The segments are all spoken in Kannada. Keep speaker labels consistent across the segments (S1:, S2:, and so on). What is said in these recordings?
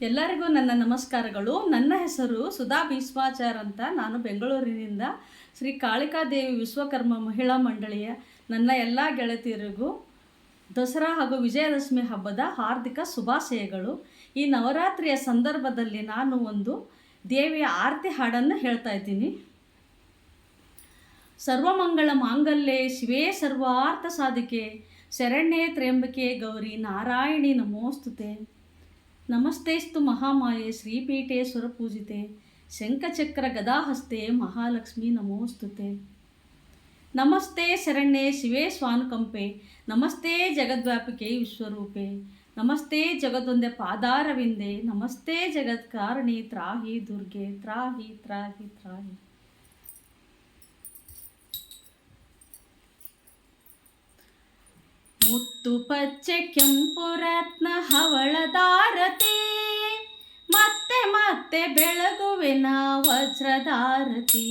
S1: ಎಲ್ಲರಿಗೂ ನನ್ನ ನಮಸ್ಕಾರಗಳು. ನನ್ನ ಹೆಸರು ಸುಧಾ ಭೀಸ್ಮಾಚಾರ್ ಅಂತ. ನಾನು ಬೆಂಗಳೂರಿನಿಂದ ಶ್ರೀ ಕಾಳಿಕಾದೇವಿ ವಿಶ್ವಕರ್ಮ ಮಹಿಳಾ ಮಂಡಳಿಯ ನನ್ನ ಎಲ್ಲ ಗೆಳತಿಯರಿಗೂ ದಸರಾ ಹಾಗೂ ವಿಜಯದಶಮಿ ಹಬ್ಬದ ಹಾರ್ದಿಕ ಶುಭಾಶಯಗಳು. ಈ ನವರಾತ್ರಿಯ ಸಂದರ್ಭದಲ್ಲಿ ನಾನು ಒಂದು ದೇವಿಯ ಆರತಿ ಹಾಡನ್ನು ಹೇಳ್ತಾ ಇದ್ದೀನಿ. ಸರ್ವಮಂಗಳ ಮಾಂಗಲ್ಯೆ ಶಿವೇ ಸರ್ವಾರ್ಥ ಸಾಧಿಕೆ. ಶರಣ್ಯೇ ತ್ರಯಂಬಿಕೆ ಗೌರಿ ನಾರಾಯಣಿ ನಮೋಸ್ತುತೆ. ನಮಸ್ತೇಸ್ತು ಮಹಾಮಾಯೆ ಶ್ರೀಪೀಠೆ ಸುರಪೂಜಿತೆ ಶಂಖಚಕ್ರ ಗದಾಹಸ್ತೆ ಮಹಾಲಕ್ಷ್ಮಿ ನಮೋಸ್ತುತೆ. ನಮಸ್ತೆ ಶರಣ್ಯೆ ಶಿವೇ ಸ್ವಾನುಕಂಪೆ, ನಮಸ್ತೆ ಜಗದ್ವ್ಯಾಪಿಕೆ ವಿಶ್ವರೂಪೆ, ನಮಸ್ತೆ ಜಗದೊಂದೆ ಪಾದಾರವಿಂದೆ, ನಮಸ್ತೆ ಜಗತ್ಕಾರಣಿ ತ್ರಾಹಿ ದುರ್ಗೆ, ತ್ರಾಹಿ ತ್ರಾಹಿ ತ್ರಾಹಿ. ಮುತ್ತು ಪಚ್ಚೆ ಕೆಂಪು ರತ್ನ ಹವಳದಾರತಿ ಮತ್ತೆ ಬೆಳಗುವೆನ ವಜ್ರದಾರತಿ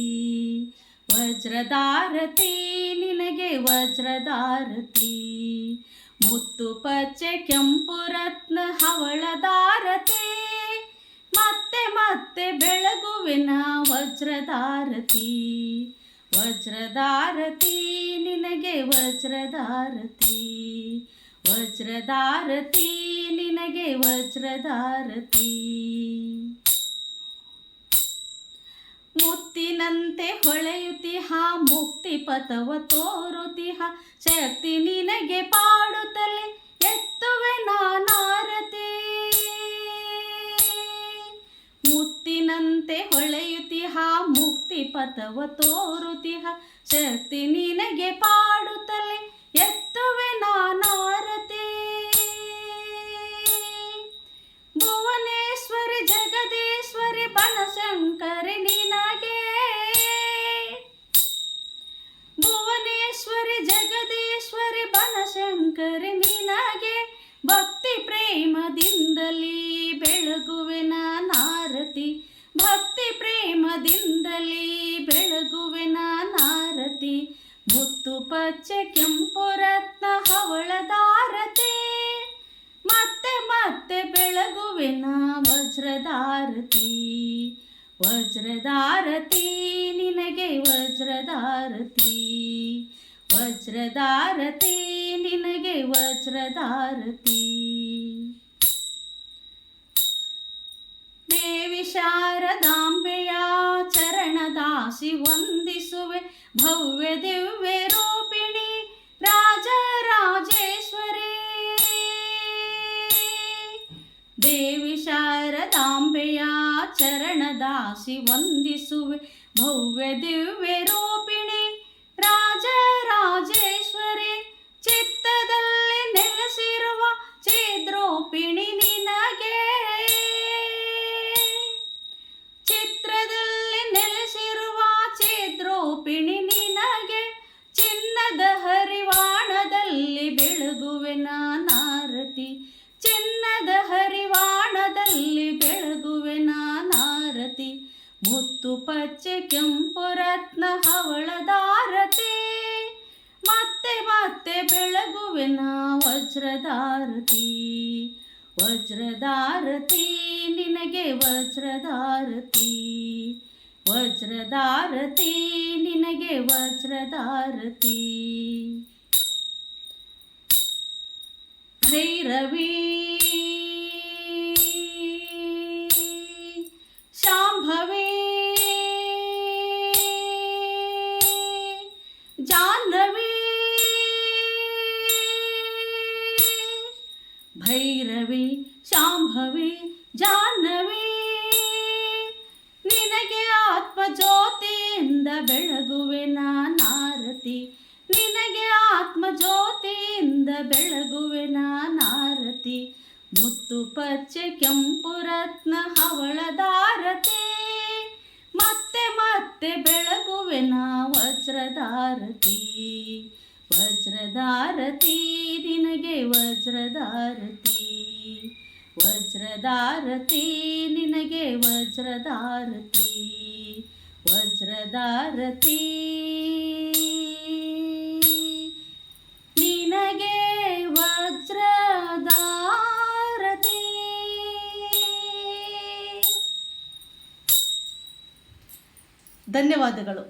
S1: ವಜ್ರದಾರತಿ ನಿನಗೆ ವಜ್ರದಾರತಿ ಮುತ್ತು ಪಚ್ಚೆ ಕೆಂಪು ರತ್ನ ಹವಳದಾರತಿ ಮತ್ತೆ ಮತ್ತೆ ಬೆಳಗುವೆನ ವಜ್ರದಾರತಿ ವಜ್ರದಾರತಿ ನಿನಗೆ ವಜ್ರದಾರತಿ ವಜ್ರದಾರತಿ ನಿನಗೆ ವಜ್ರದಾರತಿ ಮುತ್ತಿನಂತೆ ಹೊಳೆಯುತಿಹ ಮುಕ್ತಿ ಪಥವ ತೋರುತಿಹ ಶಕ್ತಿ ನಿನಗೆ ಪಾಡುತ್ತಲೇ, ಎತ್ತುವೆ ನಾನಾರತಿ ಮುತ್ತಿನಂತೆ ಹೊಳೆಯುತಿಹ ಮುಕ್ತಿ ಪಥವ ತೋರುತಿಹ ಶಕ್ತಿ ನಿನಗೆ ಪಾಡುತ್ತಲೇ ಬನಶಂಕರಿ ನಿನಗೆ ಭಕ್ತಿ ಪ್ರೇಮದಿಂದಲೇ ಬೆಳಗುವೆನ ನಾರತಿ. ಭಕ್ತಿ ಪ್ರೇಮದಿಂದಲೇ ಬೆಳಗುವೆನ ನಾರತಿ. ಮುತ್ತು ಪಚ್ಚೆ ಕೆಂಪು ರತ್ನ ಹವಳದಾರತಿ ಮತ್ತೆ ಮತ್ತೆ ಬೆಳಗುವೆನ ವಜ್ರದಾರತಿ ವಜ್ರದಾರತಿ ನಿನಗೆ ವಜ್ರದಾರತಿ ವಜ್ರದಾರತಿ ನಿನಗೆ ವಜ್ರಧಾರತಿ. ದೇವಿ ಶಾರದಾಂಬೆಯ ಚರಣದಾಸಿ ವಂದಿಸುವೆ ಭವ್ಯ ದಿವ್ಯ ರೂಪಿಣಿ ರಾಜರಾಜೇಶ್ವರಿ. ದೇವಿ ಶಾರದಾಂಬೆಯ ಚರಣದಾಸಿ ವಂದಿಸುವೆ ಭವ್ಯ ದಿವ್ಯ ರೂಪಿಣಿ ರಾಜರಾಜೇಶ್ವರಿ ಛೇದ್ರೋಪಿಣಿ ನಿನಗೆ. ಚಿತ್ರದಲ್ಲಿ ನೆಲೆಸಿರುವ ಛೇದ್ರೋಪಿಣಿ ನಿನಗೆ. ಚಿನ್ನದ ಹರಿವಾಣದಲ್ಲಿ ಬೆಳಗುವೆನ ನಾನಾರತಿ ಚಿನ್ನದ ಹರಿವಾಣದಲ್ಲಿ ಬೆಳಗುವೆ ನಾನಾರತಿ ಮುತ್ತು ಪಚ್ಚೆ ಕೆಂಪು ರತ್ನ ಹವಳದಾರತಿ ಮತ್ತೆ ಮತ್ತೆ ಬೆಳಗುವೆನ ವಜ್ರದಾರತಿ ವಜ್ರದಾರತಿ ನಿನಗೆ ವಜ್ರದಾರತಿ ವಜ್ರದಾರತಿ ನಿನಗೆ ವಜ್ರದಾರತಿ ಭೈರವಿ ಭೈರವಿ, ಶಾಂಭವಿ, ಜಾಹ್ನವಿ. ನಿನಗೆ ಆತ್ಮಜ್ಯೋತಿಯಿಂದ ಬೆಳಗುವೆ ನಾನಾರತಿ ನಿನಗೆ ಆತ್ಮಜ್ಯೋತಿಯಿಂದ ಬೆಳಗುವೆ ನಾನಾರತಿ ಮುತ್ತು ಪಚ್ಚೆ ಕೆಂಪು ರತ್ನ ಹವಳದಾರತಿ ಮತ್ತೆ ಮತ್ತೆ ಬೆಳಗುವೆ ನಾ ವಜ್ರದಾರತಿ ವಜ್ರದಾರತಿ ನಿನಗೆ ವಜ್ರದಾರತಿ ವಜ್ರದಾರತಿ ನಿನಗೆ ವಜ್ರದಾರತಿ ವಜ್ರದಾರತಿ ನಿನಗೆ ವಜ್ರದಾರತಿ ಧನ್ಯವಾದಗಳು.